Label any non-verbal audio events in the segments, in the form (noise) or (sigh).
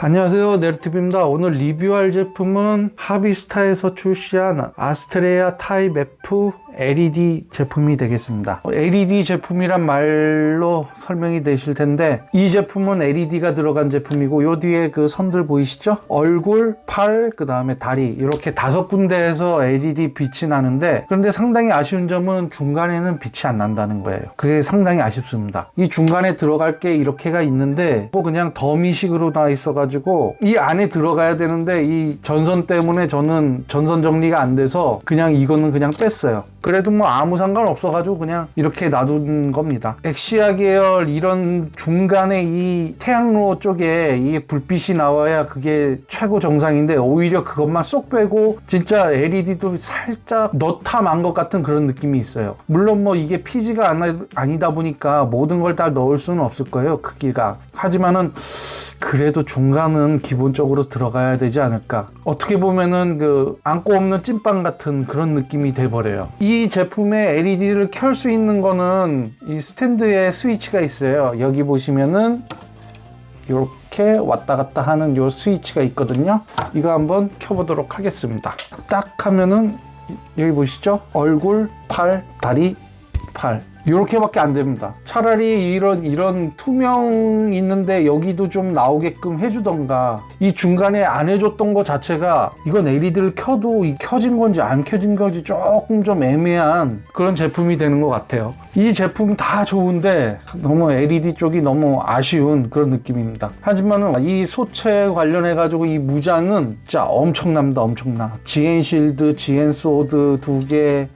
안녕하세요. 네르티브입니다. 오늘 리뷰할 제품은 하비스타에서 출시한 아스트레아 타입 F LED 제품이 되겠습니다. LED 제품이란 말로 설명이 되실 텐데 이 제품은 LED가 들어간 제품이고 요 뒤에 그 선들 보이시죠? 얼굴, 팔, 그 다음에 다리 이렇게 다섯 군데에서 LED 빛이 나는데 그런데 상당히 아쉬운 점은 중간에는 빛이 안 난다는 거예요. 그게 상당히 아쉽습니다. 이 중간에 들어갈 게 이렇게가 있는데 뭐 그냥 더미식으로 나 있어가지고 이 안에 들어가야 되는데 이 전선 때문에 저는 전선 정리가 안 돼서 그냥 이거는 그냥 뺐어요 그래도 뭐 아무 상관 없어가지고 그냥 이렇게 놔둔 겁니다. 엑시아 계열 이런 중간에 이 태양로 쪽에 이 불빛이 나와야 그게 최고 정상인데 오히려 그것만 쏙 빼고 진짜 LED도 살짝 넣다 만 것 같은 그런 느낌이 있어요. 물론 뭐 이게 PG가 아니다 보니까 모든 걸 다 넣을 수는 없을 거예요. 크기가. 하지만은 그래도 중간은 기본적으로 들어가야 되지 않을까. 어떻게 보면은 그 안고 없는 찐빵 같은 그런 느낌이 돼버려요. 이 제품의 LED를 켤 수 있는 거는 이 스탠드에 스위치가 있어요. 여기 보시면은 이렇게 왔다 갔다 하는 요 스위치가 있거든요. 이거 한번 켜보도록 하겠습니다. 딱 하면은 여기 보시죠? 얼굴, 팔, 다리, 팔. 이렇게밖에 안 됩니다. 차라리 이런 이런 투명 있는데 여기도 좀 나오게끔 해주던가 이 중간에 안 해줬던 것 자체가 이건 LED를 켜도 이 켜진 건지 안 켜진 건지 조금 좀 애매한 그런 제품이 되는 것 같아요. 이 제품 다 좋은데 너무 LED 쪽이 너무 아쉬운 그런 느낌입니다. 하지만 이 소체 관련해 가지고 이 무장은 진짜 엄청납니다. 엄청나. 지엔 실드, 지엔 소드 두 개.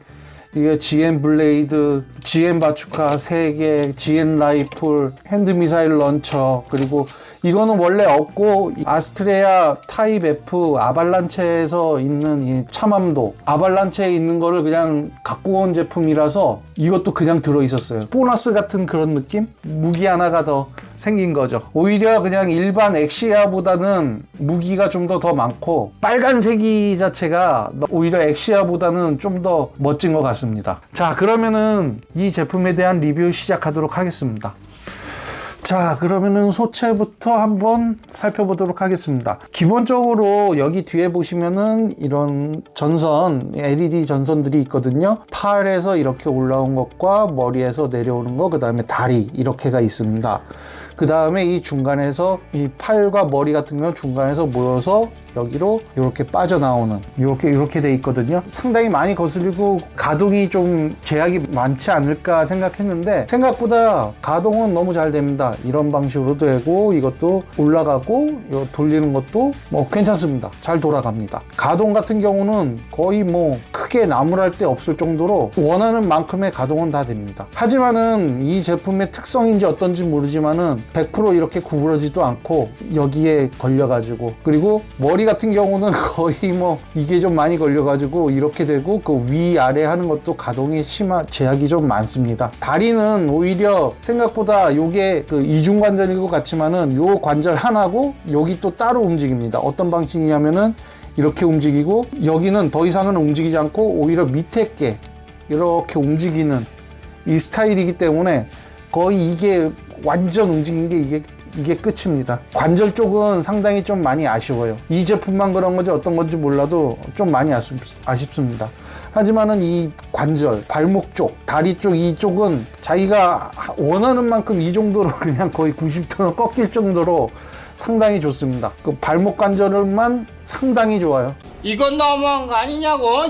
이게 GM 블레이드, GM 바추카 3개, GM 라이플, 핸드 미사일 런처, 그리고 이거는 원래 없고 아스트레아 타입 F 아발란체에서 있는 이 참함도 아발란체에 있는 거를 그냥 갖고 온 제품이라서 이것도 그냥 들어 있었어요. 보너스 같은 그런 느낌? 무기 하나가 더 생긴 거죠. 오히려 그냥 일반 엑시아보다는 무기가 좀 더더 많고 빨간색이 자체가 오히려 엑시아보다는 좀 더 멋진 것 같습니다. 자 그러면은 이 제품에 대한 리뷰 시작하도록 하겠습니다. 자 그러면은 소체부터 한번 살펴보도록 하겠습니다. 기본적으로 여기 뒤에 보시면은 이런 전선 LED 전선들이 있거든요. 팔에서 이렇게 올라온 것과 머리에서 내려오는 거그 다음에 다리 이렇게가 있습니다 그 다음에 이 중간에서 이 팔과 머리 같은 경우는 중간에서 모여서 여기로 이렇게 빠져나오는 이렇게 이렇게 돼 있거든요. 상당히 많이 거슬리고 가동이 좀 제약이 많지 않을까 생각했는데 생각보다 가동은 너무 잘 됩니다. 이런 방식으로 되고 이것도 올라가고 이거 돌리는 것도 뭐 괜찮습니다. 잘 돌아갑니다. 가동 같은 경우는 거의 뭐 크게 나무랄 데 없을 정도로 원하는 만큼의 가동은 다 됩니다 하지만은 이 제품의 특성인지 어떤지 모르지만은 100% 이렇게 구부러지도 않고 여기에 걸려가지고 그리고 머리 같은 경우는 (laughs) 거의 뭐 이게 좀 많이 걸려가지고 이렇게 되고 그 위아래 하는 것도 가동이 심한 제약이 좀 많습니다. 다리는 오히려 생각보다 요게 그 이중관절인 것 같지만은 요 관절 하나고 여기 또 따로 움직입니다. 어떤 방식이냐면은 이렇게 움직이고 여기는 더 이상은 움직이지 않고 오히려 밑에 게 이렇게 움직이는 이 스타일이기 때문에 거의 이게 완전 움직인 게 이게 이게 끝입니다. 관절 쪽은 상당히 좀 많이 아쉬워요. 이 제품만 그런 건지 어떤 건지 몰라도 좀 많이 아쉽, 아쉽습니다. 하지만은 이 관절, 발목 쪽, 다리 쪽 이쪽은 자기가 원하는 만큼 이 정도로 (laughs) 그냥 거의 90도로 꺾일 정도로 상당히 좋습니다. 그 발목 관절만 상당히 좋아요. 이건 너무한 거 아니냐고.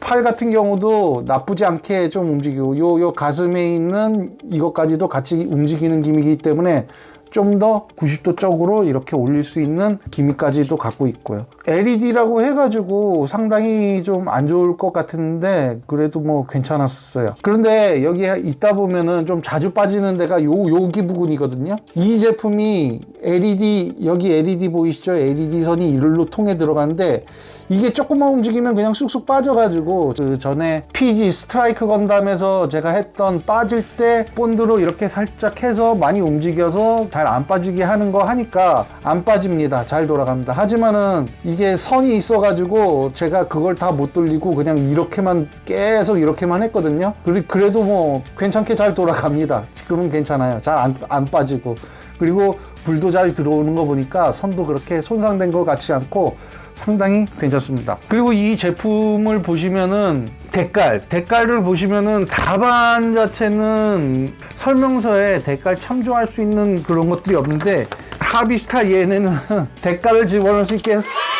팔 같은 경우도 나쁘지 않게 좀 움직이고 요 요 가슴에 있는 이것까지도 같이 움직이는 기믹이기 때문에 좀 더 90도 쪽으로 이렇게 올릴 수 있는 기믹까지도 갖고 있고요. LED라고 해가지고 상당히 좀 안 좋을 것 같은데 그래도 뭐 괜찮았었어요. 그런데 여기 있다 보면은 좀 자주 빠지는 데가 요 여기 부분이거든요. 이 제품이 LED 여기 LED 보이시죠? LED 선이 이리로 통해 들어가는데 이게 조금만 움직이면 그냥 쑥쑥 빠져가지고 그 전에 PG 스트라이크 건담에서 제가 했던 빠질 때 본드로 이렇게 살짝 해서 많이 움직여서 잘 안 빠지게 하는 거 하니까 안 빠집니다. 잘 돌아갑니다. 하지만은 이게 선이 있어가지고 제가 그걸 다 못 돌리고 그냥 이렇게만 계속 이렇게만 했거든요. 그래- 그래도 뭐 괜찮게 잘 돌아갑니다. 지금은 괜찮아요. 잘 안 안 빠지고. 그리고 불도 잘 들어오는 거 보니까 선도 그렇게 손상된 것 같지 않고 상당히 괜찮습니다. 그리고 이 제품을 보시면은 댓글, 댓글을 보시면은 답안 자체는 설명서에 댓글 참조할 수 있는 그런 것들이 없는데 하비스타 얘네는 (laughs) 댓글을 집어넣을 수 있게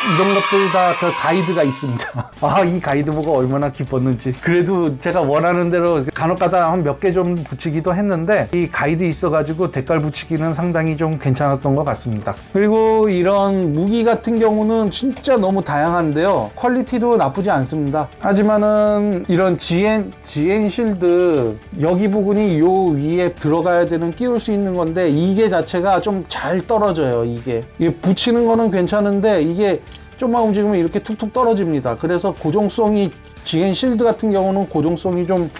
이런 것들 다 그 가이드가 있습니다. (laughs) 아, 이 가이드 보고 얼마나 기뻤는지. 그래도 제가 원하는 대로 간혹 가다 한 몇 개 좀 붙이기도 했는데 이 가이드 있어가지고 댓글 붙이기는 상당히 좀 괜찮았던 것 같습니다. 그리고 이런 무기 같은 경우는 진짜 너무 다양한데요. 퀄리티도 나쁘지 않습니다. 하지만은 이런 GN, GN 실드 여기 부분이 요 위에 들어가야 되는 끼울 수 있는 건데 이게 자체가 좀 잘 떨어져요. 이게. 이게 붙이는 거는 괜찮은데 이게 좀만 움직이면 이렇게 툭툭 떨어집니다. 그래서 고정성이 GN 실드 같은 경우는 고정성이 좀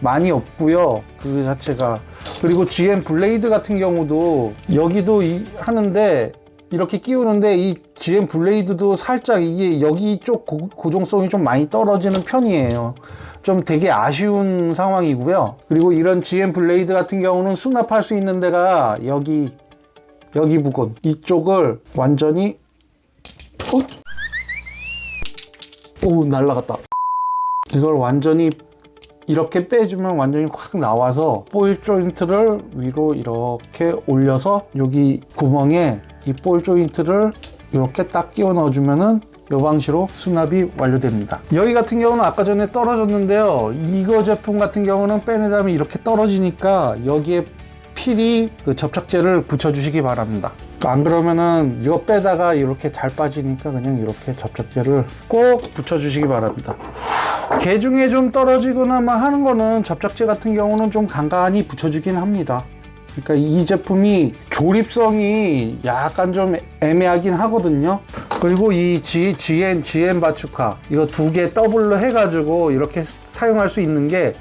많이 없고요. 그 자체가 그리고 GN 블레이드 같은 경우도 여기도 이- 하는데 이렇게 끼우는데 이 GN 블레이드도 살짝 이게 여기 쪽 고, 고정성이 좀 많이 떨어지는 편이에요. 좀 되게 아쉬운 상황이고요. 그리고 이런 GN 블레이드 같은 경우는 수납할 수 있는 데가 여기 여기 부분 이쪽을 완전히 어? 오 날라갔다. 이걸 완전히 이렇게 빼주면 완전히 확 나와서 볼 조인트를 위로 이렇게 올려서 여기 구멍에 이 볼 조인트를 이렇게 딱 끼워 넣어주면은 이 방식으로 수납이 완료됩니다. 여기 같은 경우는 아까 전에 떨어졌는데요. 이거 제품 같은 경우는 빼내자면 이렇게 떨어지니까 여기에 필히 그 접착제를 붙여주시기 바랍니다. 안 그러면은 이거 빼다가 이렇게 잘 빠지니까 그냥 이렇게 접착제를 꼭 붙여주시기 바랍니다. 개 중에 좀 떨어지거나 막 하는 거는 접착제 같은 경우는 좀 간간히 붙여주긴 합니다. 그러니까 이 제품이 조립성이 약간 좀 애매하긴 하거든요. 그리고 이 G, GN, GN 바추카 이거 두 개 더블로 해가지고 이렇게 사용할 수 있는 게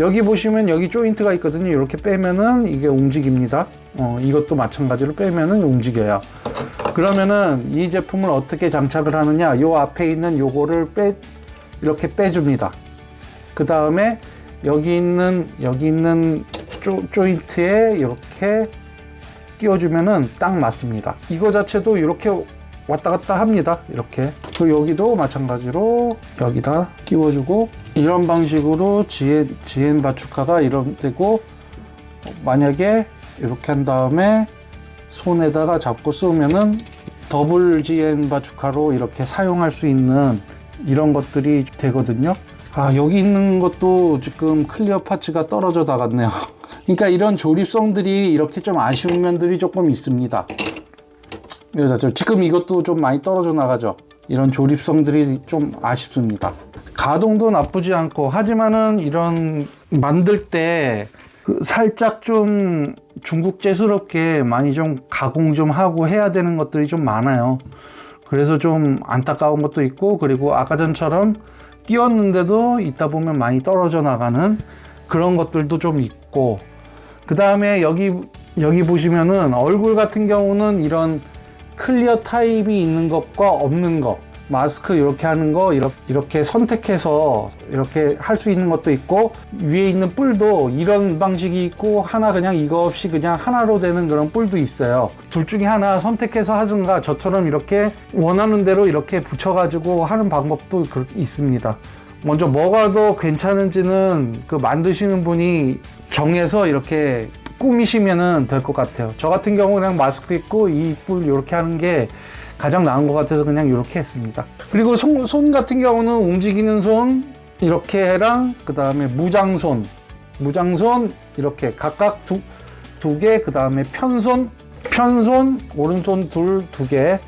여기 보시면 여기 조인트가 있거든요. 이렇게 빼면은 이게 움직입니다. 어, 이것도 마찬가지로 빼면은 움직여요. 그러면은 이 제품을 어떻게 장착을 하느냐? 요 앞에 있는 요거를 빼 이렇게 빼줍니다. 그 다음에 여기 있는 여기 있는 조, 조인트에 이렇게 끼워주면은 딱 맞습니다. 이거 자체도 이렇게 왔다 갔다 합니다. 이렇게. 그 여기도 마찬가지로 여기다 끼워주고 이런 방식으로 GN, GN 바추카가 이런 되고 만약에 이렇게 한 다음에 손에다가 잡고 쏘면은 더블 GN 바추카로 이렇게 사용할 수 있는 이런 것들이 되거든요. 아, 여기 있는 것도 지금 클리어 파츠가 떨어져 나갔네요. (laughs) 그러니까 이런 조립성들이 이렇게 좀 아쉬운 면들이 조금 있습니다. 지금 이것도 좀 많이 떨어져 나가죠. 이런 조립성들이 좀 아쉽습니다. 가동도 나쁘지 않고 하지만은 이런 만들 때그 살짝 좀 중국제스럽게 많이 좀 가공 좀 하고 해야 되는 것들이 좀 많아요. 그래서 좀 안타까운 것도 있고 그리고 아까 전처럼 끼웠는데도 있다 보면 많이 떨어져 나가는 그런 것들도 좀 있고 그 다음에 여기 여기 보시면은 얼굴 같은 경우는 이런 클리어 타입이 있는 것과 없는 것 마스크 이렇게 하는 거 이렇게, 선택해서 이렇게 할 수 있는 것도 있고 위에 있는 뿔도 이런 방식이 있고 하나 그냥 이거 없이 그냥 하나로 되는 그런 뿔도 있어요 둘 중에 하나 선택해서 하든가 저처럼 이렇게 원하는 대로 이렇게 붙여 가지고 하는 방법도 그렇게 있습니다 먼저 뭐가 더 괜찮은지는 그 만드시는 분이 정해서 이렇게 꾸미시면은 될 것 같아요. 저 같은 경우 그냥 마스크 입고 이 뿔 이렇게 하는 게 가장 나은 것 같아서 그냥 이렇게 했습니다. 그리고 손, 손 같은 경우는 움직이는 손 이렇게랑 그 다음에 무장손, 무장손 이렇게 각각 두 두 개, 그 다음에 편손, 편손 오른손 둘 두 개,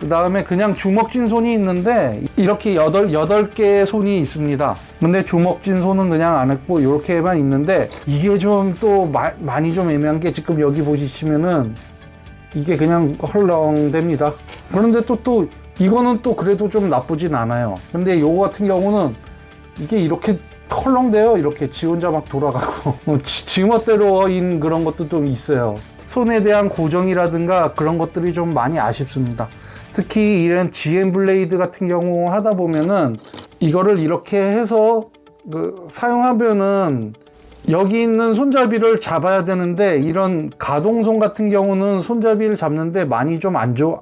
그 다음에 그냥 주먹진 손이 있는데 이렇게 여덟 여덟 개의 손이 있습니다. 근데 주먹진 손은 그냥 안 했고 이렇게만 있는데 이게 좀 또 많이 좀 애매한 게 지금 여기 보시면은 이게 그냥 헐렁됩니다. 그런데 또 또 이거는 또 그래도 좀 나쁘진 않아요. 근데 요거 같은 경우는 이게 이렇게 헐렁대요. 이렇게 지 혼자 막 돌아가고 뭐 (laughs) 지, 지멋대로인 그런 것도 좀 있어요. 손에 대한 고정이라든가 그런 것들이 좀 많이 아쉽습니다. 특히 이런 GM 블레이드 같은 경우 하다 보면은 이거를 이렇게 해서 그 사용하면은 여기 있는 손잡이를 잡아야 되는데 이런 가동손 같은 경우는 손잡이를 잡는데 많이 좀 안 좋아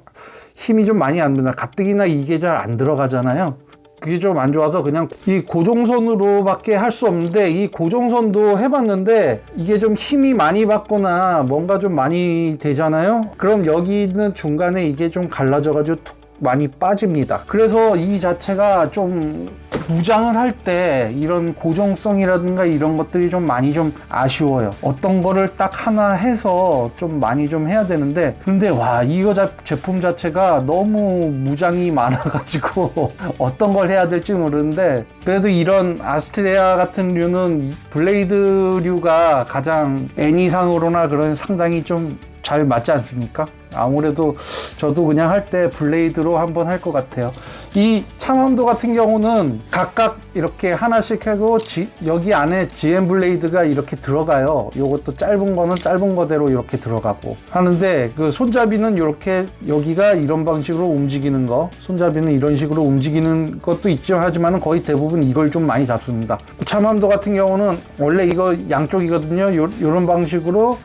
힘이 좀 많이 안 든다. 가뜩이나 이게 잘 안 들어가잖아요. 그게 좀 안 좋아서 그냥 이 고정선으로 밖에 할 수 없는데 이 고정선도 해봤는데 이게 좀 힘이 많이 받거나 뭔가 좀 많이 되잖아요? 그럼 여기 있는 중간에 이게 좀 갈라져 가지고 툭 많이 빠집니다 그래서 이 자체가 좀 무장을 할 때 이런 고정성이라든가 이런 것들이 좀 많이 좀 아쉬워요. 어떤 거를 딱 하나 해서 좀 많이 좀 해야 되는데 근데 와 이거 자, 제품 자체가 너무 무장이 많아가지고 (laughs) 어떤 걸 해야 될지 모르는데 그래도 이런 아스트레아 같은 류는 이 블레이드류가 가장 애니상으로나 그런 상당히 좀 잘 맞지 않습니까? 아무래도 저도 그냥 할 때 블레이드로 한번 할 것 같아요. 이 참함도 같은 경우는 각각 이렇게 하나씩 하고 지- 여기 안에 GM 블레이드가 이렇게 들어가요. 요것도 짧은 거는 짧은 거대로 이렇게 들어가고 하는데 그 손잡이는 이렇게 여기가 이런 방식으로 움직이는 거, 손잡이는 이런 식으로 움직이는 것도 있죠. 하지만 거의 대부분 이걸 좀 많이 잡습니다. 참함도 같은 경우는 원래 이거 양쪽이거든요. 요, 요런 방식으로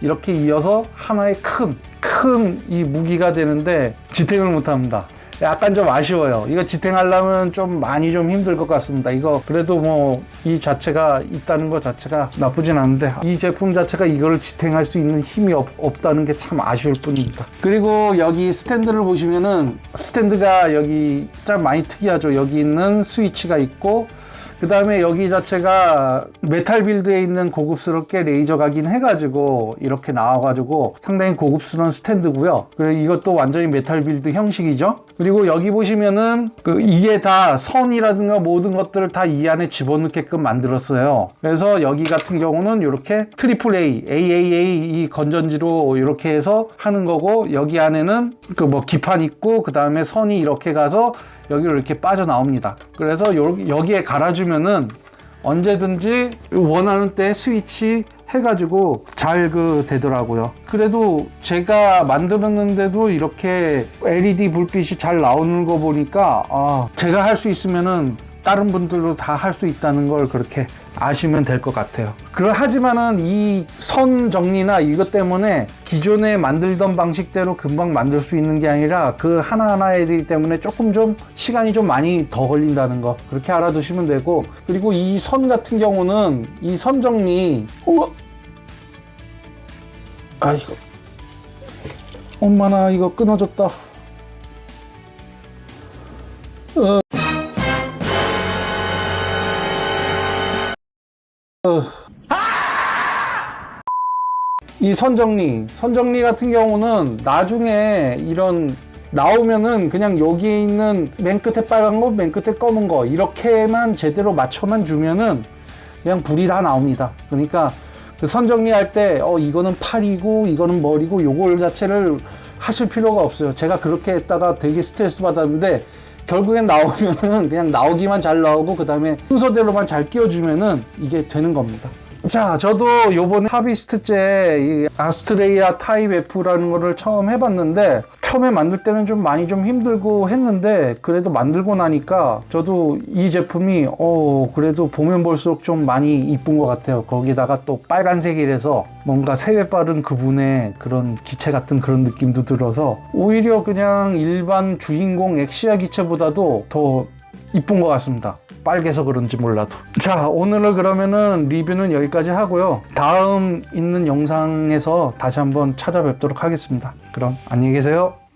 이렇게 이어서 하나의 큰, 큰 이 무기가 되는데 지탱을 못 합니다. 약간 좀 아쉬워요. 이거 지탱하려면 좀 많이 좀 힘들 것 같습니다. 이거 그래도 뭐 이 자체가 있다는 것 자체가 나쁘진 않은데 이 제품 자체가 이걸 지탱할 수 있는 힘이 없, 없다는 게 참 아쉬울 뿐입니다. 그리고 여기 스탠드를 보시면은 스탠드가 여기 참 많이 특이하죠. 여기 있는 스위치가 있고 그 다음에 여기 자체가 메탈 빌드에 있는 고급스럽게 레이저 각인 해가지고 이렇게 나와가지고 상당히 고급스러운 스탠드고요. 그리고 이것도 완전히 메탈 빌드 형식이죠. 그리고 여기 보시면은 그 이게 다 선이라든가 모든 것들을 다 이 안에 집어넣게끔 만들었어요. 그래서 여기 같은 경우는 이렇게 트리플 A, AAA 이 건전지로 이렇게 해서 하는 거고 여기 안에는 그 뭐 기판 있고 그 다음에 선이 이렇게 가서 여기로 이렇게 빠져나옵니다. 그래서 요- 여기에 갈아주면은 언제든지 원하는 때 스위치 해가지고 잘 그 되더라고요. 그래도 제가 만들었는데도 이렇게 LED 불빛이 잘 나오는 거 보니까 아, 제가 할 수 있으면은 다른 분들도 다 할 수 있다는 걸 그렇게 아시면 될 것 같아요. 그러 하지만은 이 선 정리나 이것 때문에 기존에 만들던 방식대로 금방 만들 수 있는 게 아니라 그 하나하나에 대기 때문에 조금 좀 시간이 좀 많이 더 걸린다는 거 그렇게 알아두시면 되고 그리고 이 선 같은 경우는 이 선 정리 우와 아 이거 엄마나 이거 끊어졌다 어. 이 선정리, 선정리 같은 경우는 나중에 이런 나오면은 그냥 여기에 있는 맨 끝에 빨간 거, 맨 끝에 검은 거 이렇게만 제대로 맞춰만 주면은 그냥 불이 다 나옵니다. 그러니까 그 선정리할 때 어 이거는 팔이고 이거는 머리고 요걸 자체를 하실 필요가 없어요. 제가 그렇게 했다가 되게 스트레스 받았는데 결국엔 나오면은 그냥 나오기만 잘 나오고 그 다음에 순서대로만 잘 끼워주면은 이게 되는 겁니다. 자, 저도 요번에 하비스트제 이 아스트레이아 타입 F라는 거를 처음 해봤는데 처음에 만들 때는 좀 많이 좀 힘들고 했는데 그래도 만들고 나니까 저도 이 제품이 어 그래도 보면 볼수록 좀 많이 이쁜 것 같아요. 거기다가 또 빨간색이라서 뭔가 세회 빠른 그분의 그런 기체 같은 그런 느낌도 들어서 오히려 그냥 일반 주인공 엑시아 기체보다도 더 이쁜 것 같습니다. 빨개서 그런지 몰라도. 자, 오늘은 그러면은 리뷰는 여기까지 하고요. 다음 있는 영상에서 다시 한번 찾아뵙도록 하겠습니다. 그럼 안녕히 계세요.